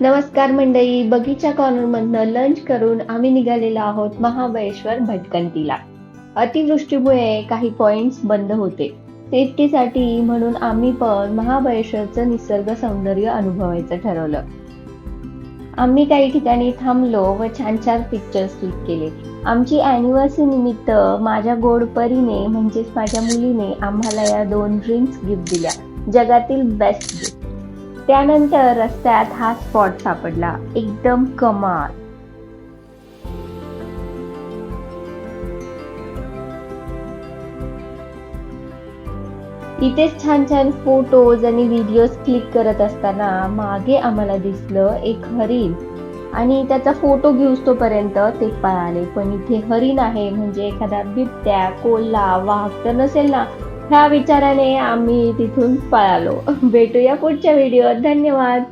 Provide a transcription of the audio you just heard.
नमस्कार मंडळी बगीचा कॉर्नर मधनं लंच करून आम्ही निघालेलो आहोत महाबळेश्वर भटकंतीला. अतिवृष्टीमुळे काही पॉइंट्स बंद होते. सेफ्टीसाठी म्हणून आम्ही पण महाबळेश्वरचं निसर्ग सौंदर्य अनुभवायचं ठरवलं. आम्ही काही ठिकाणी थांबलो व छान छान पिक्चर्स क्लिक केले. आमची अॅनिव्हर्सरी निमित्त माझ्या गोड परीने म्हणजेच माझ्या मुलीने आम्हाला या दोन ड्रिंक्स गिफ्ट दिल्या. जगातील बेस्ट गिफ्ट त्यानंतर रस्त्यात हा स्पॉट सापडला. एकदम कमाल. इथेच छान छान फोटोज आणि व्हिडिओज क्लिक करत असताना मागे आम्हाला दिसलं एक हरिण. आणि त्याचा फोटो घेऊस तोपर्यंत ते पळाले. पण इथे हरिण आहे म्हणजे एखादा बिबट्या कोल्हा वाघ तर नसेल ना. ह्या विचाराने आम्ही तिथून पळालो. भेटूया पुढच्या व्हिडिओत धन्यवाद.